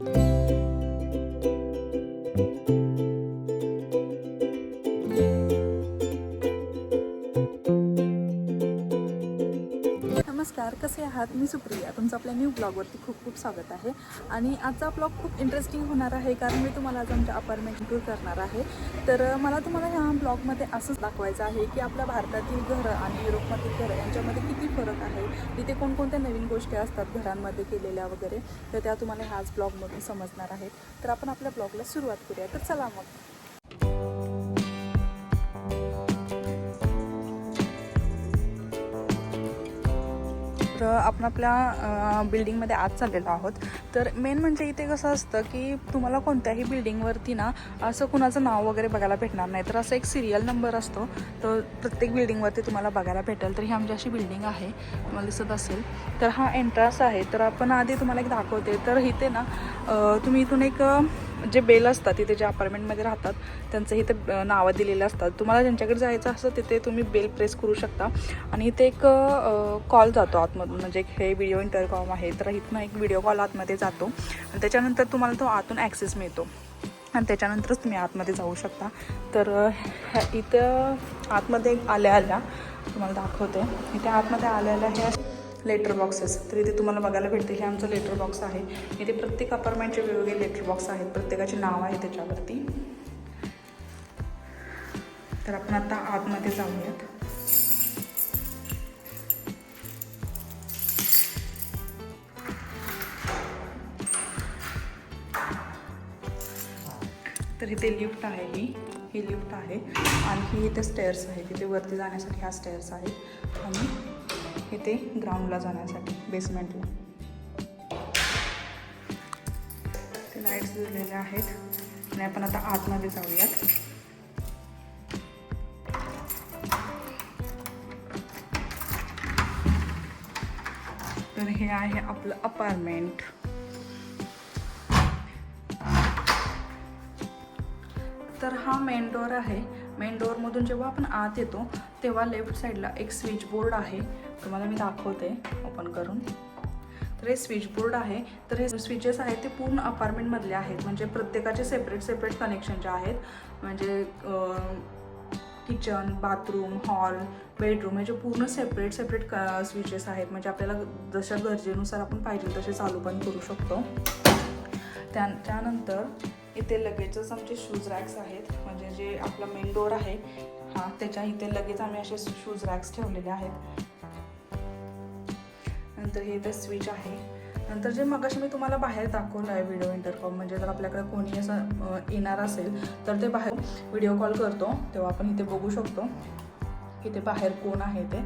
नमस्कार कसे आहात? मी सुप्रिया. तुमचं आपल्या न्यू ब्लॉगवरती खूप खूप स्वागत आहे. आणि आजचा ब्लॉग खूप इंटरेस्टिंग होणार आहे कारण मी तुम्हाला आज आमच्या अपार्टमेंट टूर करणार आहे. तर मला तुम्हाला ह्या ब्लॉगमध्ये असंच दाखवायचं आहे की आपल्या भारतातील घरं आणि युरोपमधील घरं यांच्यामध्ये किती फरक आहे? तिथे कोणकोणत्या नवीन गोष्टी असतात घरांमध्ये केलेल्या वगैरे तर त्या तुम्हाला ह्याच ब्लॉगमधून समजणार आहेत. तर आपण आपल्या ब्लॉगला सुरुवात करूया. तर चला मग. तर आपण आपल्या बिल्डिंगमध्ये आत चाललेलो आहोत. तर मेन म्हणजे इथे कसं असतं की तुम्हाला कोणत्याही बिल्डिंगवरती ना असं कुणाचं नाव वगैरे बघायला भेटणार नाही. तर असं एक सिरियल नंबर असतो. तर प्रत्येक बिल्डिंगवरती तुम्हाला बघायला भेटेल. तर ही आमची अशी बिल्डिंग आहे. तुम्हाला दिसत असेल. तर हा एंट्रन्स आहे. तर आपण आधी तुम्हाला एक दाखवते. तर इथे ना तुम्ही इथून एक जे बेल असतात तिथे जे अपार्टमेंटमध्ये राहतात त्यांचं इथे नावं दिलेले असतात. तुम्हाला ज्यांच्याकडे जायचं असतं तिथे तुम्ही बेल प्रेस करू शकता. आणि इथे एक कॉल जातो आतमधून. म्हणजे एक हे व्हिडिओ इंटरकॉम आहे तर इथनं एक व्हिडिओ कॉल आतमध्ये जातो. आणि त्याच्यानंतर तुम्हाला तो आतून ॲक्सेस मिळतो. आणि त्याच्यानंतरच तुम्ही आतमध्ये जाऊ शकता. तर ह्या- इथं आतमध्ये आल्या आल्या तुम्हाला दाखवते. इथे आतमध्ये आल्या आल्या ह्या लेटर बॉक्सेस तर इथे तुम्हाला बघायला भेटते हे आमचं लेटर बॉक्स आहे. इथे प्रत्येक अपार्टमेंटचे वेगवेगळे लेटर बॉक्स आहेत. प्रत्येकाचे नाव आहे त्याच्यावरती. तर आपण आता आतमध्ये जाऊयात. तर इथे लिफ्ट आहे ही. ही लिफ्ट आहे. आणि ही इथे स्टेअर्स आहे. तिथे वरती जाण्यासाठी ह्या स्टेअर्स आहेत आणि इथे ग्राउंडला जाण्यासाठी बेसमेंटला ते लाईट्स दिलेल्या आहेत. आणि आपण आता आतमध्ये जाऊयात. तर हे आहे आपलं अपार्टमेंट तर हा मेन डोअर आहे. मेन डोअरमधून जेव्हा आपण आत येतो तेव्हा लेफ्ट साईडला एक स्विच बोर्ड आहे. तुम्हाला मी दाखवते ओपन करून. तर हे स्विच बोर्ड आहे. तर हे स्विचेस आहेत ते पूर्ण अपार्टमेंटमधले आहेत. म्हणजे प्रत्येकाचे सेपरेट सेपरेट कनेक्शन जे आहेत म्हणजे किचन बाथरूम हॉल बेडरूम म्हणजे पूर्ण सेपरेट सेपरेट स्विचेस आहेत. म्हणजे आपल्याला जशा गरजेनुसार आपण पाहिजे तसे चालू पण करू शकतो. त्या त्यानंतर इथे लगेचच आमचे शूज रॅक्स आहेत. म्हणजे जे आपला मेन डोअर आहे हा त्याच्या इथे लगेच आम्ही असे शूज रॅक्स ठेवलेले आहेत. नंतर हे इथे स्विच आहे. नंतर जे मगाशी मी तुम्हाला बाहेर दाखवलं आहे व्हिडिओ इंटरकॉम म्हणजे जर आपल्याकडे कोणी असं येणार असेल तर ते बाहेर व्हिडिओ कॉल करतो. तेव्हा आपण इथे बघू शकतो इथे बाहेर कोण आहे ते.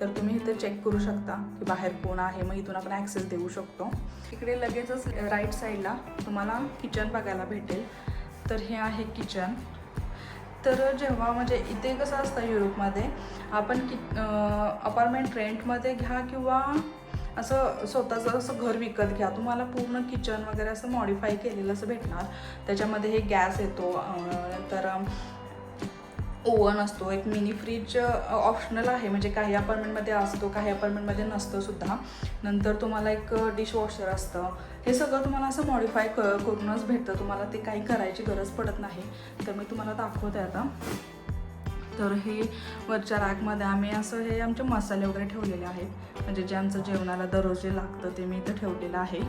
तर तुम्ही इथे चेक करू शकता की बाहेर कोण आहे. मग इथून आपण ॲक्सेस देऊ शकतो. इकडे लगेचच राईट साईडला तुम्हाला किचन बघायला भेटेल. तर हे आहे किचन तर जेव्हा म्हणजे इथे कसं असतं युरोपमध्ये आपण कि अपार्टमेंट रेंटमध्ये घ्या किंवा असं स्वतःचं असं घर विकत घ्या. तुम्हाला पूर्ण किचन वगैरे असं मॉडिफाय केलेलं असं भेटणार. त्याच्यामध्ये हे गॅस येतो तर नंतर ओव्हन असतो एक मिनी फ्रीज ऑप्शनल आहे. म्हणजे काही अपार्टमेंटमध्ये असतो काही अपार्टमेंटमध्ये नसतं सुद्धा. नंतर तुम्हाला एक डिशवॉशर असतं. हे सगळं तुम्हाला असं मॉडिफाय क करूनच भेटतं. तुम्हाला ते काही करायची गरज पडत नाही. तर मी तुम्हाला दाखवते आता. तर हे वरच्या रॅकमध्ये आम्ही असं हे आमचे मसाले वगैरे ठेवलेले आहेत. म्हणजे जे आमचं जेवणाला दररोज जे लागतं ते मी इथं ठेवलेलं आहे.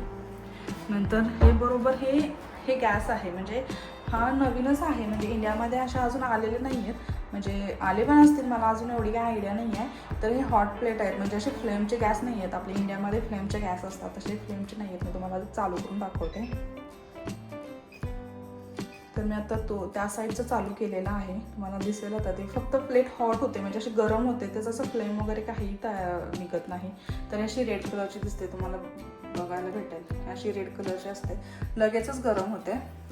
नंतर हे बरोबर हे हे गॅस आहे. म्हणजे हा नवीनच आहे. म्हणजे इंडियामध्ये अशा अजून आलेले नाही आहेत म्हणजे आले पण असतील. मला अजून एवढी काही आयडिया नाही आहे तर हे हॉट प्लेट आहेत. म्हणजे असे फ्लेमचे गॅस नाही आहेत आपल्या इंडियामध्ये फ्लेमचे गॅस असतात. तसे फ्लेमचे नाही आहेत मी तुम्हाला चालू करून दाखवते. तर मी आता तो त्या साईडचं चालू केलेला आहे. तुम्हाला दिसेल आता ते. फक्त प्लेट हॉट होते. म्हणजे अशी गरम होते. त्याचं असं फ्लेम वगैरे काही तयार निघत नाही. तर अशी रेड कलरची दिसते तुम्हाला. बघायला भेटेल. अशी रेड कलरची असते. लगेचच गरम होते.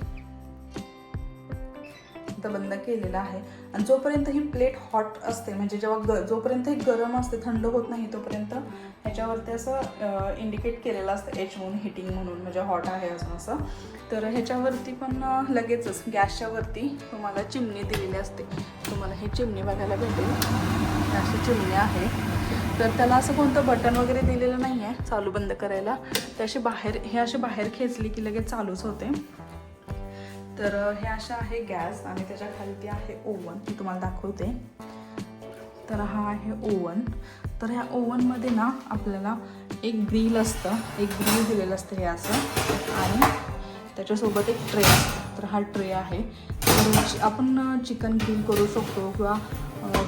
तर बंद केलेलं आहे. आणि जोपर्यंत ही प्लेट हॉट असते म्हणजे जेव्हा ग जोपर्यंत ही गरम असते थंड होत नाही तोपर्यंत ह्याच्यावरती असं इंडिकेट केलेलं असतं एच म्हणून हिटिंग म्हणून म्हणजे हॉट आहे अजून असं. तर ह्याच्यावरती पण लगेचच गॅसच्या वरती तुम्हाला चिमणी दिलेली असते. तुम्हाला ही चिमणी बघायला भेटेल. अशी चिमणी आहे. तर त्याला असं कोणतं बटन वगैरे दिलेलं नाही आहे चालू बंद करायला. ते अशी बाहेर हे असे बाहेर खेचली की लगेच चालूच होते. तर हे अशा आहे गॅस आणि त्याच्याखाली आहे ओव्हन मी तुम्हाला दाखवते. तर हा आहे ओवन तर ह्या ओव्हनमध्ये ना आपल्याला एक ग्रिल असतं एक ग्रिल दिलेलं असतं हे असं. आणि त्याच्यासोबत एक ट्रे तर हा ट्रे आहे. तर आपण चिकन ग्रिल करू शकतो किंवा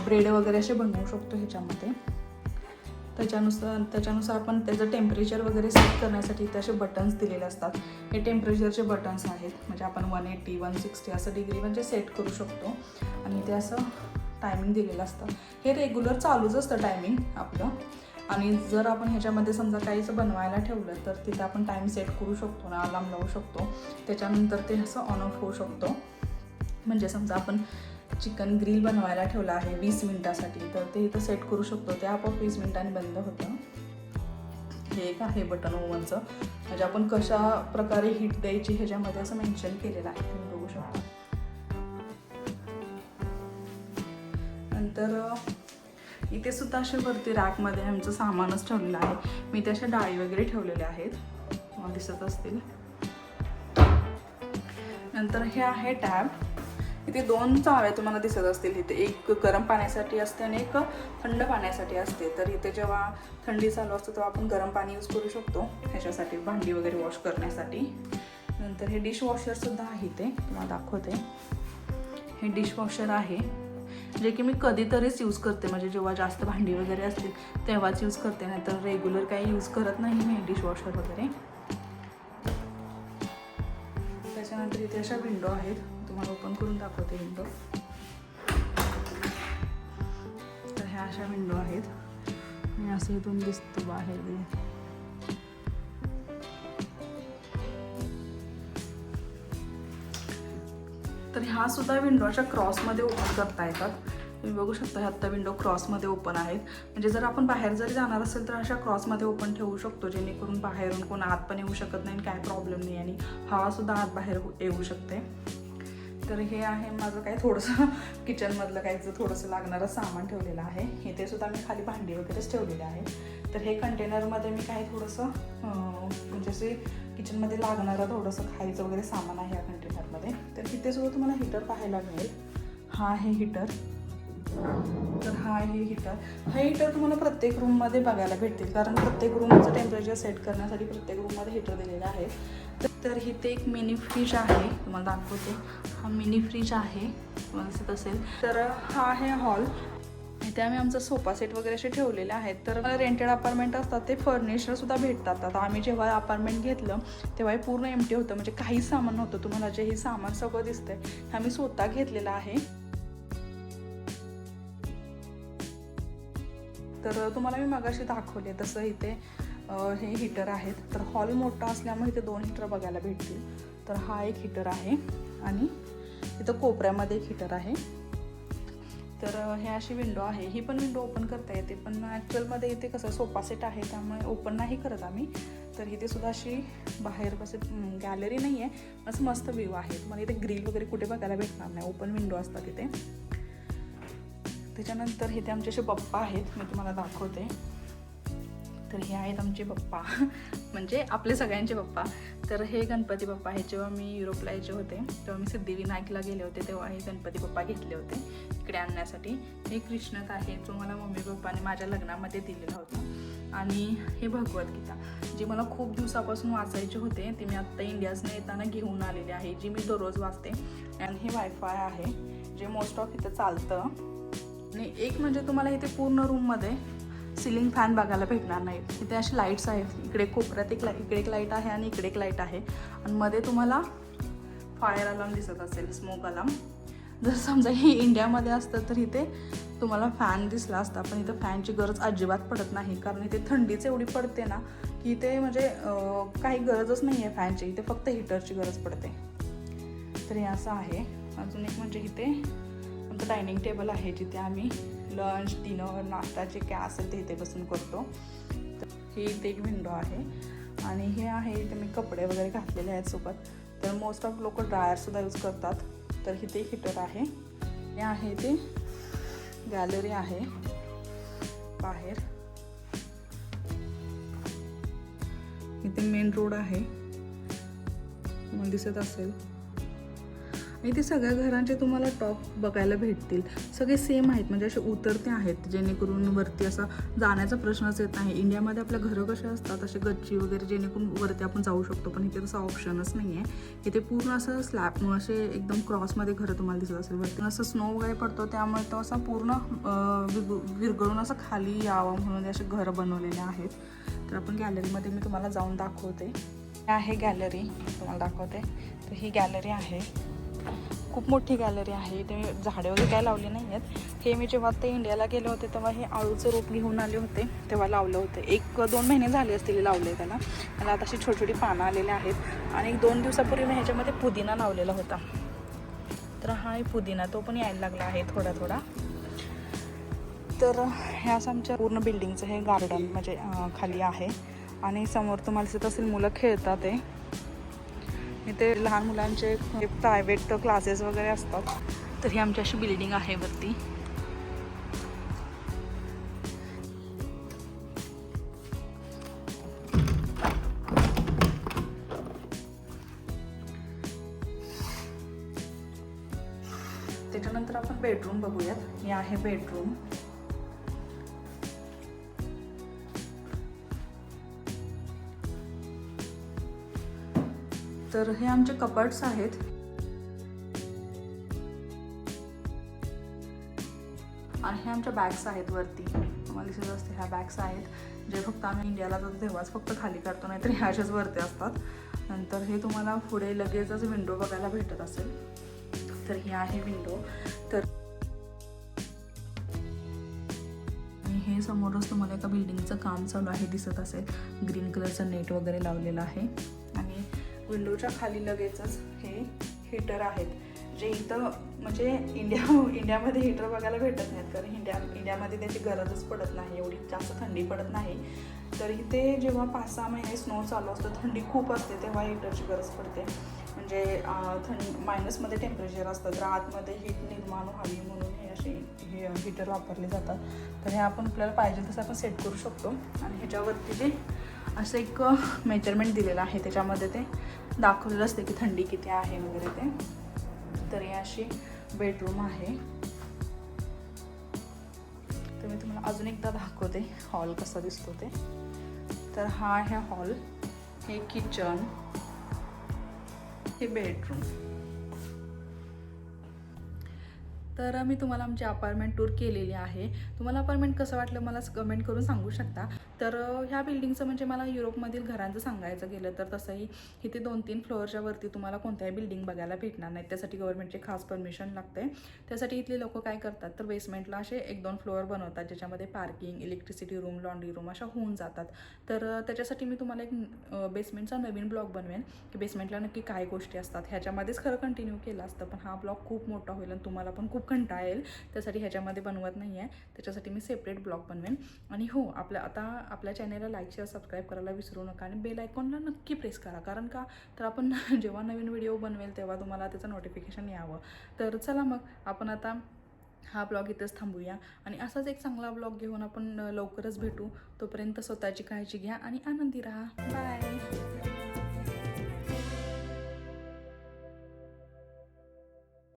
ब्रेड वगैरे असे बनवू शकतो ह्याच्यामध्ये. त्याच्यानुसार त्याच्यानुसार आपण त्याचं टेम्परेचर वगैरे सेट करण्यासाठी ते असे बटन्स दिलेले असतात. हे टेम्परेचरचे बटन्स आहेत. म्हणजे आपण वन एटी वन सिक्स्टी असं डिग्री म्हणजे सेट करू शकतो. आणि ते असं टायमिंग दिलेलं असतं. हे रेग्युलर चालूच असतं टायमिंग आपलं. आणि जर आपण ह्याच्यामध्ये समजा काहीच बनवायला ठेवलं तर तिथे आपण टाईम सेट करू शकतो ना अलार्म लावू शकतो. त्याच्यानंतर ते असं ऑन ऑफ होऊ शकतो. म्हणजे समजा आपण चिकन ग्रिल बनवायला ठेवलं आहे वीस मिनटासाठी तर ते इथं सेट करू शकतो. ते आपोआप वीस मिनिटांनी बंद होतं. हे एक आहे बटन ओव्हनचं म्हणजे आपण कशा प्रकारे हीट द्यायची ह्याच्यामध्ये असं मेन्शन केलेलं आहे. तुम्ही बघू शकता. नंतर इथे सुद्धा असे वरती रॅकमध्ये आमचं सामानच ठेवलेलं आहे. मी ते अशा डाळी वगैरे ठेवलेल्या आहेत. दिसत असतील. नंतर हे आहे टॅब. इथे दोन चाव्या तुम्हाला दिसत असतील. इथे एक गरम पाण्यासाठी असते आणि एक थंड पाण्यासाठी असते. तर इथे जेव्हा थंडी चालू असते तेव्हा आपण गरम पाणी यूज करू शकतो. ह्याच्यासाठी भांडी वगैरे वॉश करण्यासाठी. नंतर हे डिशवॉशरसुद्धा आहे इथे. तुम्हाला दाखवते. हे डिशवॉशर आहे. जे की मी कधीतरीच यूज करते. म्हणजे जेव्हा जास्त भांडी वगैरे असतील तेव्हाच यूज करते. नाहीतर रेग्युलर काही यूज करत नाही मी डिशवॉशर वगैरे. त्याच्यानंतर इथे अशा विंडो आहेत. तुम्हाला ओपन करून दाखवते विंडो तर ह्या अशा विंडो आहेत. आणि असं इथून दिसतो बाहेर. तर ह्या सुद्धा विंडो अशा क्रॉसमध्ये ओपन करता येतात. तुम्ही बघू शकता ह्या आत्ता विंडो क्रॉसमध्ये ओपन आहेत. म्हणजे जर आपण बाहेर जरी जाणार असेल तर अशा क्रॉसमध्ये ओपन ठेवू शकतो जेणेकरून बाहेरून कोण आत पण येऊ शकत नाही आणि काय प्रॉब्लेम नाही आणि हवासुद्धा आत बाहेर हो- येऊ शकते. तर हे आहे माझं काही थोडंसं किचनमधलं काही जर थोडंसं लागणारं सामान ठेवलेलं आहे. इथे सुद्धा मी खाली भांडी वगैरेच ठेवलेले आहे. तर हे कंटेनरमध्ये मी काही थोडंसं म्हणजे असे किचनमध्ये लागणारं थोडंसं खायचं वगैरे सामान आहे या तर तिथे सुद्धा तुम्हाला हीटर पाहायला मिळेल. हा आहे हीटर तर हा आहे हीटर हा हीटर तुम्हाला प्रत्येक रूममध्ये बघायला भेटतील. कारण प्रत्येक रूमचं टेम्परेचर सेट करण्यासाठी प्रत्येक रूममध्ये हीटर दिलेलं आहे. तर- तर इथे एक मिनी फ्रीज आहे. तुम्हाला दाखवते. हा मिनी फ्रीज आहे. तुम्हाला दिसत असेल. तर हा आहे हॉल इथे आम्ही आमचा सोफा सेट वगैरे असे ठेवलेले आहेत. तर रेंटेड अपार्टमेंट असतात ते फर्निचरसुद्धा भेटतात. आता आम्ही जेव्हा अपार्टमेंट घेतलं तेव्हा हे पूर्ण एमटी होतं. म्हणजे काही सामान नव्हतं. तुम्हाला जे हे सामान सगळं दिसतंय हे आम्ही स्वतः घेतलेलं आहे. तर तुम्हाला मी मगाशी दाखवले तसं इथे हे हीटर आहेत. तर हॉल मोठा असल्यामुळे इथे दोन हीटर बघायला भेटतील. तर हा एक हीटर आहे आणि इथं कोपऱ्यामध्ये एक हीटर आहे. तर हे अशी विंडो आहे. ही पण विंडो ओपन करता येते. पण ॲक्च्युअलमध्ये इथे कसं सोफा सेट आहे त्यामुळे ओपन नाही करत आम्ही. तर इथे सुद्धा अशी बाहेर कसं गॅलरी नाही आहे असं मस्त व्ह्यू आहे. तुम्हाला इथे ग्रिल वगैरे कुठे बघायला भेटणार नाही. ओपन विंडो असतात इथे. त्याच्यानंतर इथे आमचे असे पप्पा आहेत. मी तुम्हाला दाखवते. तर हे आहेत आमचे पप्पा. म्हणजे आपले सगळ्यांचे पप्पा. तर हे गणपती बाप्पा आहे जेव्हा मी युरोपला यायचे होते तेव्हा मी सिद्धिविनायकला गेले होते. तेव्हा हे गणपती बाप्पा घेतले होते इकडे आणण्यासाठी. हे कृष्णत आहे जो मला मम्मी पप्पाने माझ्या लग्नामध्ये दिलेला होता. आणि हे भगवद्गीता जी मला खूप दिवसापासून वाचायचे होते ती मी आत्ता इंडियाजने येताना घेऊन आलेली आहे जी मी दररोज वाचते. आणि हे वायफाय आहे जे मोस्ट ऑफ इथं चालतं. आणि एक म्हणजे तुम्हाला इथे पूर्ण रूममध्ये सिलिंग फॅन बघायला भेटणार नाही इथे असे लाईट्स आहेत. इकडे कोपऱ्यात एक लाइट इकडे एक लाइट आहे आणि इकडे एक लाइट आहे. आणि मध्ये तुम्हाला फायर अलार्म दिसत असेल स्मोक अलार्म जर समजा हे इंडियामध्ये असतं तर इथे तुम्हाला फॅन दिसला असता पण इथं फॅनची गरज अजिबात पडत नाही. कारण इथे थंडीच एवढी पडते ना की इथे म्हणजे काही गरजच नाही आहे फॅनची इथे फक्त हिटरची गरज पडते. तर हे असं आहे. अजून एक म्हणजे इथे आमचं डायनिंग टेबल आहे जिथे आम्ही लंच डिनर नाश्ता जे काय असेल ते इथे बसून करतो. तर हे इथे एक विंडो आहे. आणि हे आहे इथे मी कपडे वगैरे घातलेले आहेत सोबत. तर मोस्ट ऑफ लोक ड्रायरसुद्धा यूज करतात. तर इथे हिटर आहे. हे आहे ते गॅलरी आहे. बाहेर. इथे मेन रोड आहे. दिसत असेल. इथे ते सगळ्या घरांचे तुम्हाला टॉप बघायला भेटतील. सगळे सेम आहेत म्हणजे असे उतरते आहेत जेणेकरून वरती असा जाण्याचा प्रश्नच येत नाही. इंडियामध्ये आपल्या घरं कसे असतात असे गच्ची वगैरे जेणेकरून वरती आपण जाऊ शकतो पण इथे तसा ऑप्शनच नाही आहे इथे पूर्ण असं स्लॅब असे एकदम क्रॉसमध्ये घरं तुम्हाला दिसत असेल वरती. असं स्नो वगैरे पडतो त्यामुळे तो असा पूर्ण अं, विरघळून असं खाली यावं म्हणून असे घरं बनवलेले आहेत. तर आपण गॅलरीमध्ये मी तुम्हाला जाऊन दाखवते. हे आहे गॅलरी तुम्हाला दाखवते. तर ही गॅलरी आहे. खूप मोठी गॅलरी आहे. इथे झाडे वगैरे काय लावली नाही आहेत. हे मी जेव्हा ते इंडियाला गेले होते तेव्हा हे आळूचं रोप घेऊन आले होते. तेव्हा लावलं होतं. एक दोन महिने झाले असतील लावले त्याला. मला आता अशी छोटी छोटी पानं आलेली आहेत. आणि एक दोन दिवसापूर्वी मी ह्याच्यामध्ये पुदिना लावलेला होता. तर हा आहे पुदिना तो पण यायला लागला आहे थोडा थोडा तर हे असं आमच्या पूर्ण बिल्डिंगचं हे गार्डन म्हणजे खाली आहे. आणि समोर तुम्हाला दिसत असेल मुलं खेळतात आहे इथे लहान मुलांचे प्रायव्हेट क्लासेस वगैरे असतात. तर ही आमची अशी बिल्डिंग आहे वरती. त्याच्यानंतर आपण बेडरूम बघूयात. हे आहे बेडरूम तर हे आमचे कपाट्स आहेत. आणि हे आमच्या बॅग्स आहेत वरती. तुम्हाला दिसत असते ह्या बॅग्स आहेत. जे फक्त आम्ही इंडियाला जातो तेव्हाच फक्त खाली करतो नाहीतर ह्या अशाच वरती असतात. नंतर हे तुम्हाला पुढे लगेचच विंडो बघायला भेटत असेल. तर ही आहे विंडो तर हे समोरच तुम्हाला एका बिल्डिंगचं काम चालू आहे दिसत असेल. ग्रीन कलरचं नेट वगैरे लावलेलं आहे. विंडोच्या खाली लगेचच हे हीटर आहेत. जे इथं म्हणजे इंडिया इंडियामध्ये हीटर बघायला भेटत नाहीत. कारण इंडिया इंडियामध्ये त्याची गरजच पडत नाही. एवढी जास्त थंडी पडत नाही. तर इथे जेव्हा पाच सहा महिने स्नो चालू असतं थंडी खूप असते तेव्हा हीटरची गरज पडते. म्हणजे थंड मायनसमध्ये टेम्परेचर असतं तर आतमध्ये हीट निर्माण व्हावी म्हणून हे असे हे हीटर वापरले जातात. तर हे आपण आपल्याला पाहिजे तसं आपण सेट करू शकतो. आणि ह्याच्यावरती जे असं एक मेजरमेंट दिलेलं आहे त्याच्यामध्ये ते दाखवलेलं असते की थंडी किती आहे वगैरे ते. तर ही अशी बेडरूम आहे. तर मी तुम्हाला अजून एकदा दाखवते हॉल कसा दिसतो ते. तर हा आहे हॉल हे किचन हे बेडरूम तर मी तुम्हाला आमची अपार्टमेंट टूर केलेली आहे. तुम्हाला अपार्टमेंट कसं वाटलं मला कमेंट करून सांगू शकता. तर ह्या बिल्डिंगचं म्हणजे मला युरोपमधील घरांचं सांगायचं गेलं तर तसंही इथे दोन तीन फ्लोअरच्या वरती तुम्हाला कोणत्याही बिल्डिंग बघायला भेटणार नाही त्यासाठी गव्हर्नमेंटचे खास परमिशन लागते. त्यासाठी इथले लोक काय करतात तर बेसमेंटला असे एक दोन फ्लोअर बनवतात ज्याच्यामध्ये parking electricity room laundry room अशा होऊन जातात. तर त्याच्यासाठी मी तुम्हाला एक बेसमेंटचा नवीन ब्लॉग बनवेन. की बेसमेंटला नक्की काय गोष्टी असतात ह्याच्यामध्येच खरं कंटिन्यू केलं असतं पण हा ब्लॉग खूप मोठा होईल आणि तुम्हाला पण खूप कंटाळा येईल. त्यासाठी ह्याच्यामध्ये बनवत नाही आहे त्याच्यासाठी मी सेपरेट ब्लॉग बनवेन. आणि हो आपलं आता आपल्या चॅनलला लाईक शेअर सबस्क्राईब करायला विसरू नका आणि बेल आयकॉनला नक्की प्रेस करा. कारण का? तर आपण जेव्हा नवीन व्हिडिओ बनवेल तेव्हा तुम्हाला त्याचं नोटिफिकेशन यावं. तर चला मग आपण आता हा ब्लॉग इथंच थांबूया. आणि असाच एक चांगला ब्लॉग घेऊन आपण लवकरच भेटू. तोपर्यंत स्वतःची काळजी घ्या आणि आनंदी राहा. बाय